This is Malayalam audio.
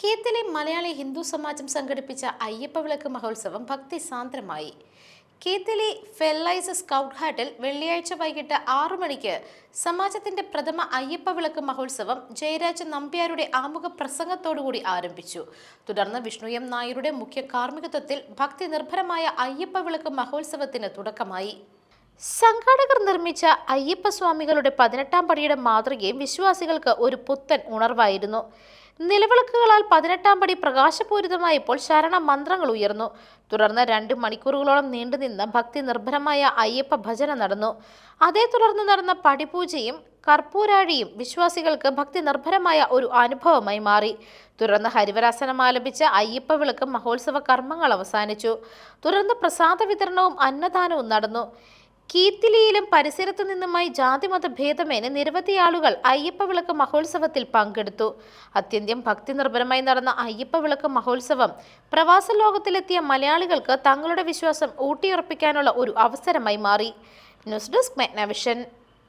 കേത്തിലെ മലയാളി ഹിന്ദു സമാജം സംഘടിപ്പിച്ച അയ്യപ്പ വിളക്ക് മഹോത്സവം ഭക്തിസാന്ദ്രമായി കേത്തിലെ ഫെല്ലൈസ് സ്കൗട്ട് ഹാട്ടിൽ വെള്ളിയാഴ്ച വൈകിട്ട് ആറു മണിക്ക് സമാജത്തിന്റെ പ്രഥമ അയ്യപ്പ വിളക്ക് മഹോത്സവം ജയരാജ് നമ്പ്യാരുടെ ആമുഖ പ്രസംഗത്തോടുകൂടി ആരംഭിച്ചു. തുടർന്ന് വിഷ്ണു എം നായരുടെ മുഖ്യ കാർമ്മികത്വത്തിൽ ഭക്തി നിർഭരമായ അയ്യപ്പ വിളക്ക് മഹോത്സവത്തിന് തുടക്കമായി. സംഘാടകർ നിർമ്മിച്ച അയ്യപ്പസ്വാമികളുടെ പതിനെട്ടാം പടിയുടെ മാതൃകയും വിശ്വാസികൾക്ക് ഒരു പുത്തൻ ഉണർവായിരുന്നു. നിലവിളക്കുകളാൽ പതിനെട്ടാം പടി പ്രകാശപൂരിതമായപ്പോൾ ശരണ മന്ത്രങ്ങൾ ഉയർന്നു. തുടർന്ന് രണ്ട് മണിക്കൂറുകളോളം നീണ്ടുനിന്ന ഭക്തി നിർഭരമായ അയ്യപ്പ ഭജന നടന്നു. അതേ തുടർന്ന് നടന്ന പടിപൂജയും കർപ്പൂരാഴിയും വിശ്വാസികൾക്ക് ഭക്തി നിർഭരമായ ഒരു അനുഭവമായി മാറി. തുടർന്ന് ഹരിവരാസനം ആലപിച്ച അയ്യപ്പ വിളക്ക് മഹോത്സവ കർമ്മങ്ങൾ അവസാനിച്ചു. തുടർന്ന് പ്രസാദ വിതരണവും അന്നദാനവും നടന്നു. കീത്തിലിയിലും പരിസരത്തു നിന്നുമായി ജാതിമത ഭേദമേന് നിരവധി ആളുകൾ അയ്യപ്പ വിളക്ക് മഹോത്സവത്തിൽ പങ്കെടുത്തു. അത്യന്തം ഭക്തി നിർഭരമായി നടന്ന അയ്യപ്പ വിളക്ക് മഹോത്സവം പ്രവാസ ലോകത്തിലെത്തിയ മലയാളികൾക്ക് തങ്ങളുടെ വിശ്വാസം ഊട്ടിയുറപ്പിക്കാനുള്ള ഒരു അവസരമായി മാറി. News desk Magna Vision.